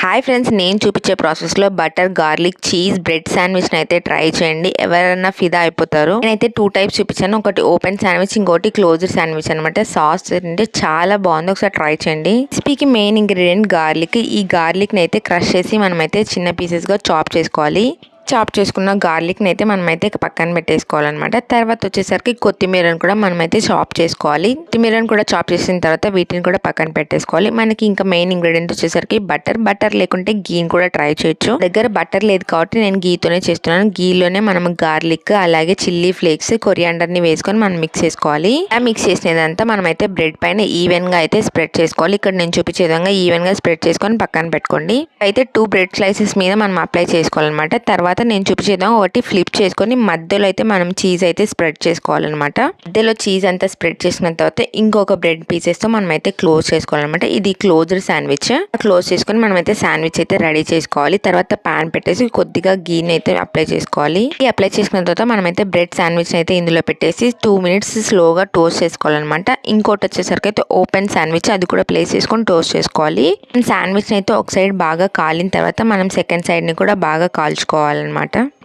Hi friends నేను చూపించే ప్రాసెస్లో బటర్ గార్లిక్ చీజ్ బ్రెడ్ శాండ్విచ్ని అయితే ట్రై చేయండి. ఎవరైనా ఫిదా అయిపోతారు. నేనైతే టూ టైప్స్ చూపించాను. ఒకటి ఓపెన్ శాండ్విచ్ ఇంకోటి క్లోజ్డ్ శాండ్విచ్ అనమాట సాస్ అంటే చాలా బాగుంది. ఒకసారి ట్రై చేయండి. రెసిపీకి మెయిన్ ఇంగ్రీడియంట్ గార్లిక్ ఈ గార్లిక్ని అయితే క్రష్ చేసి మనమైతే చిన్న పీసెస్గా చాప్ చేసుకోవాలి. చాప్ చేసుకున్న గార్లిక్ని అయితే మనమైతే పక్కన పెట్టేసుకోవాలన్నమాట. తర్వాత వచ్చేసరికి కొత్తిమీరను కూడా మనమైతే చాప్ చేసుకోవాలి. కొత్తిమీరను కూడా చాప్ చేసిన తర్వాత వీటిని కూడా పక్కన పెట్టేసుకోవాలి. మనకి ఇంకా మెయిన్ ఇంగ్రీడియంట్ వచ్చేసరికి బటర్ బటర్ లేకుంటే గీని కూడా ట్రై చేయొచ్చు. దగ్గర బటర్ లేదు కాబట్టి నేను గీతోనే చేస్తున్నాను. గీలోనే మనం గార్లిక్ అలాగే చిల్లీ ఫ్లేక్స్ కొరియాండర్ని వేసుకొని మనం మిక్స్ చేసుకోవాలి. ఆ మిక్స్ చేసినదంతా మనమైతే బ్రెడ్ పైన ఈవెన్గా అయితే స్ప్రెడ్ చేసుకోవాలి. ఇక్కడ నేను చూపించే విధంగా ఈవెన్గా స్ప్రెడ్ చేసుకొని పక్కన పెట్టుకోండి. అయితే టూ బ్రెడ్ స్లైసెస్ మీద మనం అప్లై చేసుకోవాలన్నమాట. తర్వాత నేను చూపించేద్దాం ఒకటి ఫ్లిప్ చేసుకొని మధ్యలో అయితే మనం చీజ్ అయితే స్ప్రెడ్ చేసుకోవాలన్నమాట. మధ్యలో చీజ్ అంతా స్ప్రెడ్ చేసిన తర్వాత ఇంకొక బ్రెడ్ పీసెస్తో మనం అయితే క్లోజ్ చేసుకోవాలన్నమాట. ఇది క్లోజ్డ్ శాండ్విచ్ క్లోజ్ చేసుకొని మనం అయితే శాండ్విచ్ అయితే రెడీ చేసుకోవాలి. తర్వాత పాన్ పెట్టేసి కొద్దిగా గీని అయితే అప్లై చేసుకోవాలి. ఈ అప్లై చేసుకున్న తర్వాత మనం అయితే బ్రెడ్ శాండ్విచ్ అయితే ఇందులో పెట్టేసి టూ మినిట్స్ స్లోగా టోస్ట్ చేసుకోవాలన్నమాట. ఇంకోటి వచ్చేసరికి అయితే ఓపెన్ శాండ్విచ్ అది కూడా ప్లేస్ చేసుకొని టోస్ట్ చేసుకోవాలి. శాండ్విచ్ అయితే ఒక సైడ్ బాగా కాలిన తర్వాత మనం సెకండ్ సైడ్ని కూడా బాగా కాల్చుకోవాలన్నమాట.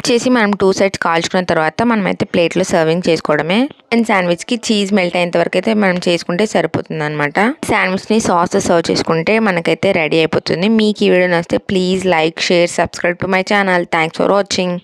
చేసి మనం టూ సైడ్స్ కాల్చుకున్న తర్వాత మనమైతే ప్లేట్లో సర్వింగ్ చేసుకోవడమే. అండ్ శాండ్విచ్కి చీజ్ మెల్ట్ అయ్యేంత వరకు అయితే మనం చేసుకుంటే సరిపోతుంది అనమాట శాండ్విచ్ని సాస్ సర్వ్ చేసుకుంటే మనకైతే రెడీ అయిపోతుంది. మీకు ఈ వీడియో నచ్చితే please like share subscribe to my channel thanks for watching